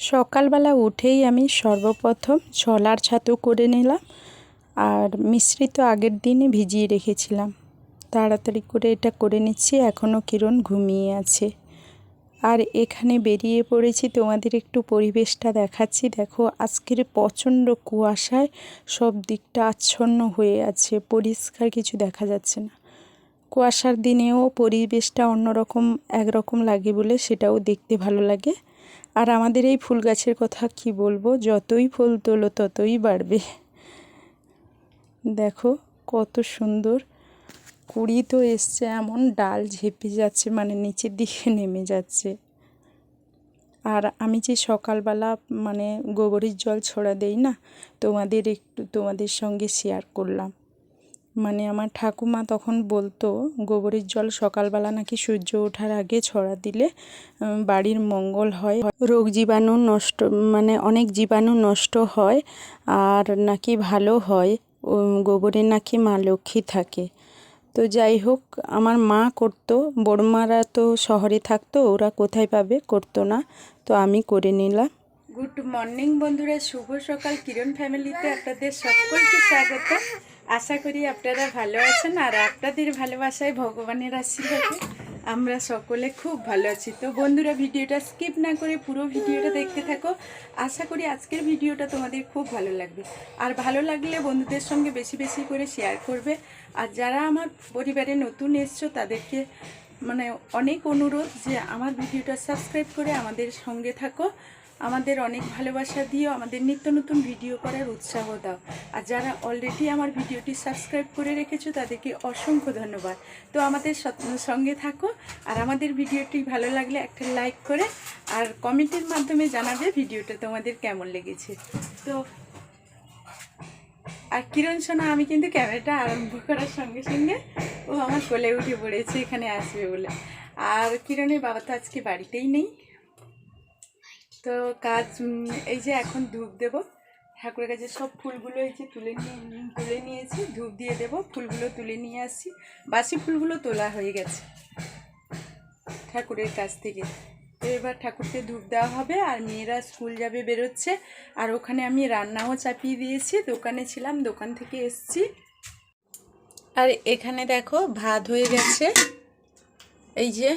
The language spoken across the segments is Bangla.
সকালবেলা উঠেই আমি সর্বপ্রথম ছোলার ছাতু করে নিলাম আর মিশ্রি তো আগের দিনে ভিজিয়ে রেখেছিলাম। তাড়াতাড়ি করে এটা করে নিচ্ছি, এখনও কিরণ ঘুমিয়ে আছে। আর এখানে বেরিয়ে পড়েছি, তোমাদের একটু পরিবেশটা দেখাচ্ছি। দেখো, আজকের প্রচণ্ড কুয়াশায় সব দিকটা আচ্ছন্ন হয়ে আছে, পরিষ্কার কিছু দেখা যাচ্ছে না। কুয়াশার দিনেও পরিবেশটা অন্যরকম, একরকম লাগে বলে সেটাও দেখতে ভালো লাগে। আর আমাদের এই ফুল গাছের কথা কি বলব, যতই ফুল তোলো ততই বাড়বে। দেখো কত সুন্দর, কুড়ি তো এসছে, এমন ডাল ঝেপে যাচ্ছে মানে নিচের দিকে নেমে যাচ্ছে। আর আমি যে সকালবেলা মানে গোবরের জল ছড়া দেই না, তোমাদের একটু তোমাদের সঙ্গে শেয়ার করলাম। মানে আমার ঠাকুমা তখন বলতো, গোবরের জল সকালবেলা নাকি সূর্য ওঠার আগে ছড়া দিলে বাড়ির মঙ্গল হয়। রোগ জীবাণু নষ্ট মানে অনেক জীবাণু নষ্ট হয় আর নাকি ভালো হয়। গোবরে নাকি মা লক্ষ্মী থাকে। তো যাই হোক, আমার মা করতো, বড়মারা তো শহরে থাকতো, ওরা কোথায় পাবে করতো না। তো আমি করে নিলাম। গুড মর্নিং বন্ধুরা, শুভ সকাল। কিরণ ফ্যামিলিতে আপনাদের সকলকে স্বাগত। আশা করি আপনারা ভালো আছেন আর আপনাদের ভালোবাসায় ভগবানের আশীর্বাদে আমরা সকলে খুব ভালো আছি। তো বন্ধুরা, ভিডিওটা স্কিপ না করে পুরো ভিডিওটা দেখতে থাকো। আশা করি আজকের ভিডিওটা তোমাদের খুব ভালো লাগবে। আর ভালো লাগলে বন্ধুদের সঙ্গে বেশি বেশি করে শেয়ার করবে। আর যারা আমার পরিবারে নতুন এসছো, তাদেরকে মানে অনেক অনুরোধ যে আমার ভিডিওটা সাবস্ক্রাইব করে আমাদের সঙ্গে থাকো। আমাদের অনেক ভালোবাসা দিও, আমাদের নিত্য নতুন ভিডিও করার উৎসাহ দাও। আর যারা অলরেডি আমার ভিডিওটি সাবস্ক্রাইব করে রেখেছো, তাদেরকে অসংখ্য ধন্যবাদ। তো আমাদের সঙ্গে থাকো, আর আমাদের ভিডিওটি ভালো লাগলে একটা লাইক করে, আর কমেন্টের মাধ্যমে জানাবে ভিডিওটা তোমাদের কেমন লেগেছে। তো, আর কিরণ সোনা, আমি কিন্তু ক্যামেরাটা আরম্ভ করার সঙ্গে সঙ্গে ও আমার কোলে উঠে পড়েছে, এখানে আসবে বলে। আর কিরণের বাবা তো আজকে বাড়িতেই নেই। তো কাজ এই যে এখন ধূপ দেব। ঠাকুরের কাছে সব ফুলগুলো এই যে তুলে নিয়ে, তুলে নিয়েছি, ধূপ দিয়ে দেব, ফুলগুলো তুলে নিয়ে আসছি বাসি ফুলগুলো তোলা হয়ে গেছে ঠাকুরের কাছ থেকে। তো এবার ঠাকুরকে ধূপ দেওয়া হবে আর মেয়েরা স্কুল যাবে, বেরোচ্ছে। আর ওখানে আমি রান্নাও চাপিয়ে দিয়েছি, দোকানে ছিলাম, দোকান থেকে এসছি। আর এখানে দেখো ভাত হয়ে গেছে। এই যে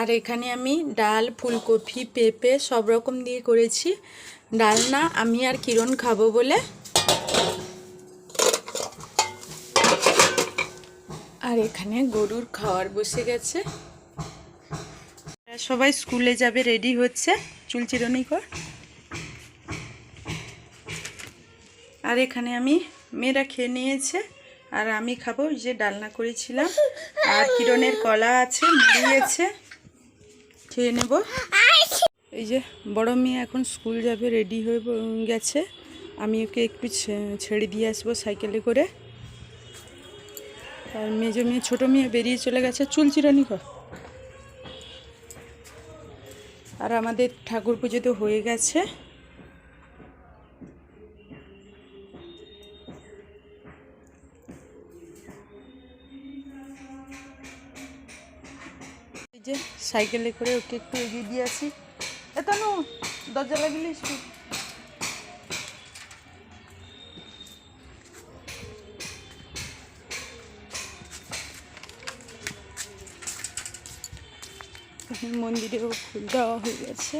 আর এখানে আমি ডাল, ফুলকপি, পেঁপে সব রকম দিয়ে করেছি। ডাল না, আমি আর কিরণ খাব বলে। আর এখানে গরুর খাওয়ার বসে গেছে। সবাই স্কুলে যাবে, রেডি হচ্ছে। চুল চিরনি কর। আর এখানে আমি মেয়েরা খেয়ে নিয়েছে। আর আমি খাব যে ডালনা করেছিলাম। আর কিরণের কলা আছে, মুড়ি আছে। খেয়ে নেব। এই যে, বড় মেয়ে এখন স্কুল যাবে রেডি হয়ে গেছে। আমি ওকে একটু ছেড়ে দিয়ে আসব সাইকেলে করে। আর মেজো মেয়ে, ছোটো মেয়ে বেরিয়ে চলে গেছে। চুল চিরানি কর। আর আমাদের ঠাকুর পুজো তো হয়ে গেছে। সাইকেলে করে ওকে একটু এগিয়ে দিয়ে আসি। এত নু, দরজা লাগিলে একটু মন্দিরেও ফুল দেওয়া হয়ে গেছে।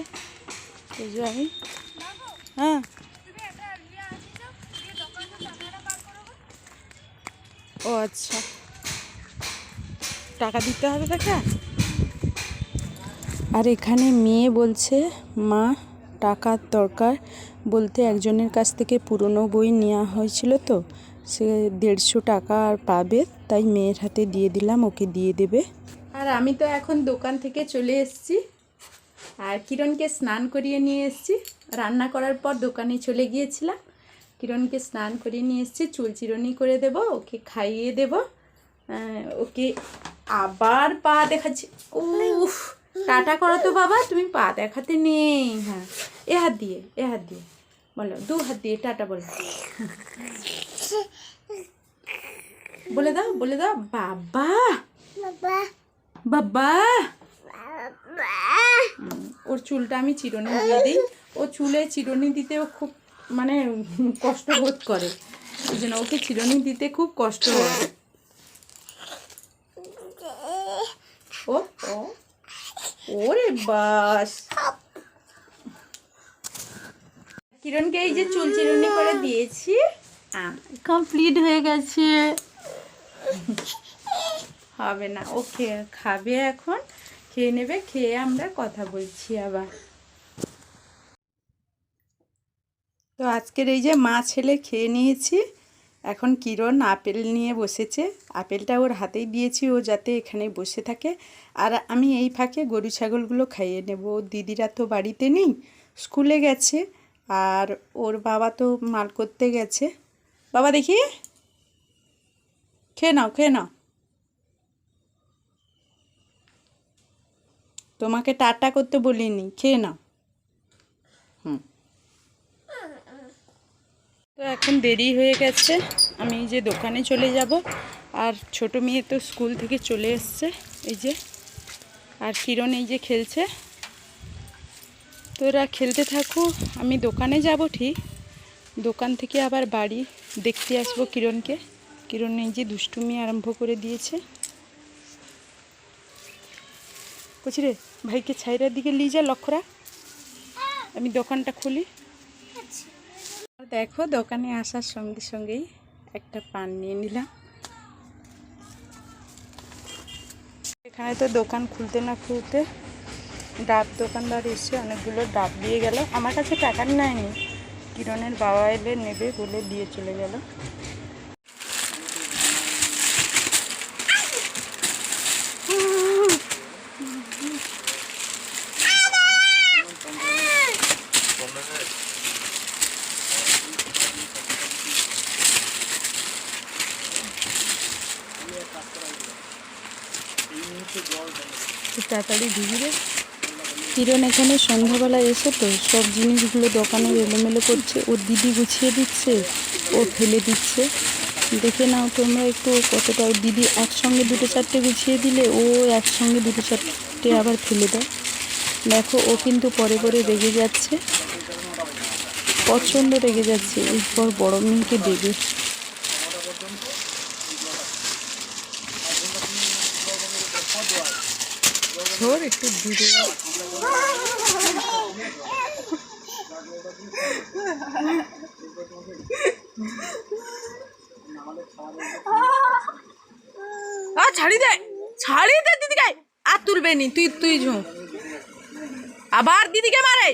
তো যাই হ্যাঁ। ও আচ্ছা। টাকা দিতে হবে তাকে? আর এখানে মেয়ে বলছে, মা, টাকার দরকার। বলতে একজনের কাছ থেকে পুরনো বই নেওয়া হয়েছিল তো, সে দেড়শো টাকা আর পাবে, তাই মেয়ের হাতে দিয়ে দিলাম, ওকে দিয়ে দেবে। আর আমি তো এখন দোকান থেকে চলে এসেছি। আর কিরণকে স্নান করিয়ে নিয়ে এসেছি। রান্না করার পর দোকানে চলে গিয়েছিলাম। কিরণকে স্নান করিয়ে নিয়ে এসেছি, চুল চিরনি করে দেব, ওকে খাইয়ে দেব। ওকে আবার পা দেখাচ্ছি। উফ! টাটা করো তো বাবা তুমি পা দেখাতে নেই। হ্যাঁ এ হাত দিয়ে এ হাত দিয়ে। বলো দু হাত দিয়ে টাটা বলো। বলে দাও বলে দাও বাবা। বাবা। ওর চুলটা আমি চিরুনি দিয়ে দিই। ও চুলে চিরুনি দিতে ও খুব মানে কষ্ট বোধ করে। ওই জন্য ওকে চিরুনি দিতে খুব কষ্ট হয় ও ও। ওরে বাস। কিরণকে এই যে চুল চিরুনি করে দিয়েছি। কমপ্লিট হয়ে গেছে। হবে না ও খেয়ে খাবে এখন। খেয়ে নেবে খেয়ে আমরা কথা বলছি আবার। তো আজকের এই যে মা ছেলে খেয়ে নিয়েছি। এখন কিরণ আপেল নিয়ে বসেছে। আপেলটা ওর হাতেই দিয়েছি, ও যাতে এখানে বসে থাকে। আর আমি এই ফাঁকে গরু ছাগলগুলো খাইয়ে নেব। দিদিরা তো বাড়িতে নেই, স্কুলে গেছে। আর ওর বাবা তো মাল করতে গেছে। বাবা দেখি, খেয়ে নাও খেয়ে নাও। তোমাকে টাটা করতে বলিনি, খেয়ে নাও। তো এখন দেরি হয়ে গেছে। আমি যে দোকানে চলে যাব। আর ছোট মেয়ে তো স্কুল থেকে চলে এসছে। এই যে, আর কিরণ এই যে খেলছে। তো ওরা খেলতে থাকুক আমি দোকানে যাব ঠিক। দোকান থেকে আবার বাড়ি দেখতে আসব কিরণকে। কিরণ এই যে দুষ্টুমি আরম্ভ করে দিয়েছে। বলছি রে, ভাইকে ছাইরার দিকে নিয়ে যা লক্ষ্য রাখ। আমি দোকানটা খুলি। দেখো দোকানে আসার সঙ্গে সঙ্গেই একটা পান নিয়ে নিলাম। এখানে তো দোকান খুলতে না খুলতে ডাব দোকানদার এসে অনেকগুলো ডাব দিয়ে গেল। আমার কাছে টাকা নেয়নি। কিরণের বাবা এলে নেবে বলে দিয়ে চলে গেল। তাড়াতাড়ি কিরণ এখানে সন্ধ্যাবেলা এসে তো সব জিনিসগুলো দোকানে এলোমেলো করছে, ওর দিদি গুছিয়ে দিচ্ছে, ও ফেলে দিচ্ছে। দেখে নাও তোমরা একটু কতটা, ওর দিদি একসঙ্গে দুটো চারটে গুছিয়ে দিলে ও একসঙ্গে দুটো চারটে আবার ফেলে দেয় দেখো, ও কিন্তু পরে পরে রেগে যাচ্ছে। প্রচণ্ড রেগে যাচ্ছে, এরপর বড় মেয়েকে দেবে ধর একটু দূরে আ ছাড়ি দে ছাড়ি দে দিদিকে। আর তুলবে নি তুই তুই ঝু। আবার দিদিকে মারে।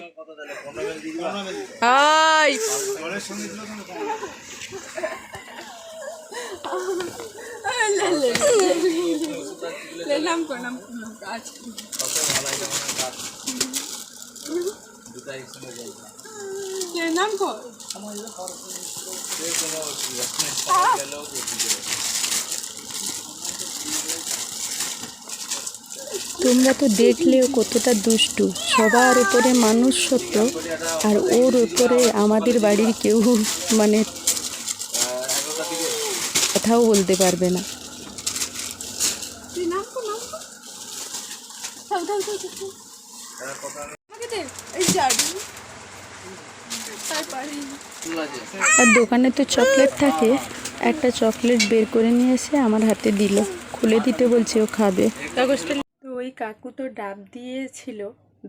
তোমরা তো দেখলেও কতটা দুষ্টু। সবার উপরে মানুষ সত্য আর ওর উপরে আমাদের বাড়ির কেউ মানে কথাও বলতে পারবে না। আর দোকানে তো চকলেট থাকে। একটা চকলেট বের করে নিয়ে এসে আমার হাতে দিল। খুলে দিতে বলছে, ও খাবে। ওই কাকু তো ডাব দিয়েছিল।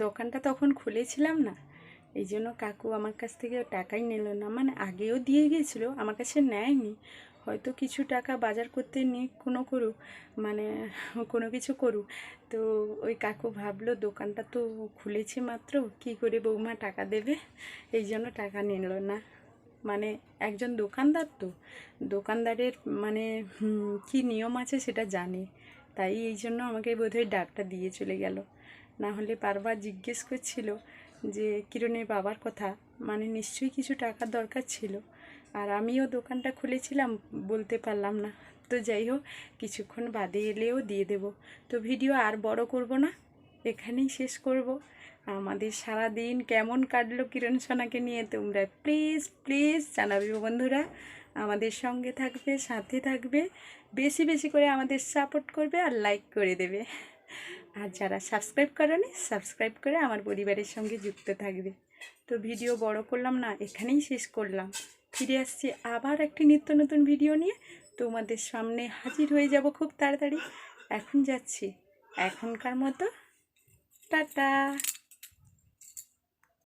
দোকানটা তখন খুলেছিলাম না। এই জন্য কাকু আমার কাছ থেকে টাকাই নিল না। মানে আগেও দিয়ে গেছিল আমার কাছে নেয়নি। হয়তো কিছু টাকা বাজার করতে নিয়ে কোনো করুক মানে কোনো কিছু করুক তো ওই কাকু ভাবলো, দোকানটা তো খুলেছে মাত্র, কি করে বৌমা টাকা দেবে? এই জন্য টাকা নিল না। মানে একজন দোকানদার তো, দোকানদারের মানে কি নিয়ম আছে সেটা জানে। তাই এই জন্য আমাকে বোধহয় ডাকটা দিয়ে চলে গেল। না হলে বারবার জিজ্ঞেস করছিল যে, কিরণের বাবার কথা? মানে নিশ্চয়ই কিছু টাকার দরকার ছিল। আর আমিও দোকানটা খুলেছিলাম, বলতে পারলাম না। তো যাই হোক, কিছুক্ষণ বাদে এলেও দিয়ে দেব। তো ভিডিও আর বড় করব না, এখানেই শেষ করব। আমাদের সারা দিন কেমন কাটলো কিরণ সোনাকে নিয়ে তোমরা প্লিজ প্লিজ জানাবে বন্ধুরা। আমাদের সঙ্গে থাকবে, সাথে থাকবে, বেশি বেশি করে আমাদের সাপোর্ট করবে আর লাইক করে দেবে। আর যারা সাবস্ক্রাইব করেনি, সাবস্ক্রাইব করে আমার পরিবারের সঙ্গে যুক্ত থাকবে। তো ভিডিও বড় করলাম না, এখানেই শেষ করলাম। ফিরে আসছি আবার একটি নিত্য নতুন ভিডিও নিয়ে। তোমাদের সামনে হাজির হয়ে যাব খুব তাড়াতাড়ি। এখন যাচ্ছি। এখনকার মতো, টাটা।